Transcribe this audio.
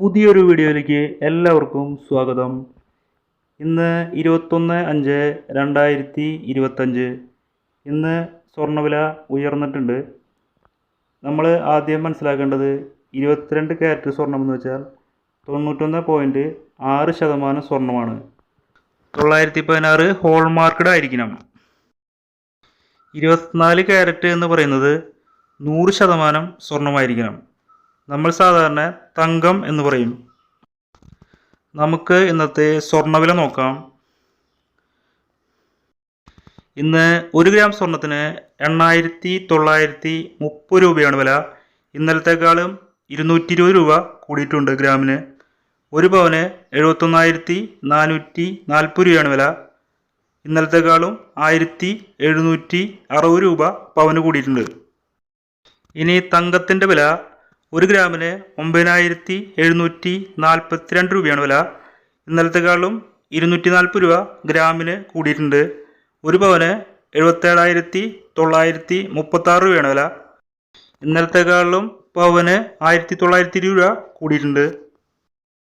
പുതിയൊരു വീഡിയോയിലേക്ക് എല്ലാവർക്കും സ്വാഗതം. ഇന്ന് ഇരുപത്തൊന്ന് അഞ്ച് രണ്ടായിരത്തി ഇരുപത്തഞ്ച്. ഇന്ന് സ്വർണവില ഉയർന്നിട്ടുണ്ട്. നമ്മൾ ആദ്യം മനസ്സിലാക്കേണ്ടത് ഇരുപത്തിരണ്ട് ക്യാരറ്റ് സ്വർണം എന്ന് വെച്ചാൽ തൊണ്ണൂറ്റൊന്ന് പോയിന്റ് ആറ് ശതമാനം സ്വർണമാണ് തൊള്ളായിരത്തി പതിനാറ് ഹോൾമാർക്കഡ് ആയിരിക്കണം. ഇരുപത്തിനാല് ക്യാരറ്റ് എന്ന് പറയുന്നത് നൂറ് ശതമാനം സ്വർണമായിരിക്കണം നമ്മൾ സാധാരണ തങ്കം എന്ന് പറയും. നമുക്ക് ഇന്നത്തെ സ്വർണവില നോക്കാം. ഇന്ന് ഒരു ഗ്രാം സ്വർണത്തിന് എണ്ണായിരത്തി തൊള്ളായിരത്തി മുപ്പത് രൂപയാണ് വില. ഇന്നലത്തേക്കാളും ഇരുന്നൂറ്റി ഇരുപത് രൂപ കൂടിയിട്ടുണ്ട് ഗ്രാമിന്. ഒരു പവന് എഴുപത്തൊന്നായിരത്തി നാനൂറ്റി നാൽപ്പത് രൂപയാണ് വില. ഇന്നലത്തേക്കാളും ആയിരത്തി എഴുന്നൂറ്റി അറുപത് രൂപ പവന് കൂടിയിട്ടുണ്ട്. ഇനി തങ്കത്തിന്റെ വില. ഒരു ഗ്രാമിന് ഒമ്പതിനായിരത്തി എഴുന്നൂറ്റി നാൽപ്പത്തിരണ്ട് രൂപയാണ് വില. ഇന്നലത്തെക്കാളും ഇരുന്നൂറ്റി നാൽപ്പത് രൂപ ഗ്രാമിന് കൂടിയിട്ടുണ്ട്. ഒരു പവന് എഴുപത്തേഴായിരത്തി തൊള്ളായിരത്തി മുപ്പത്താറ് രൂപയാണ് വില. ഇന്നലത്തെക്കാളും പവന് ആയിരത്തി തൊള്ളായിരത്തി ഇരുപത് രൂപ കൂടിയിട്ടുണ്ട്.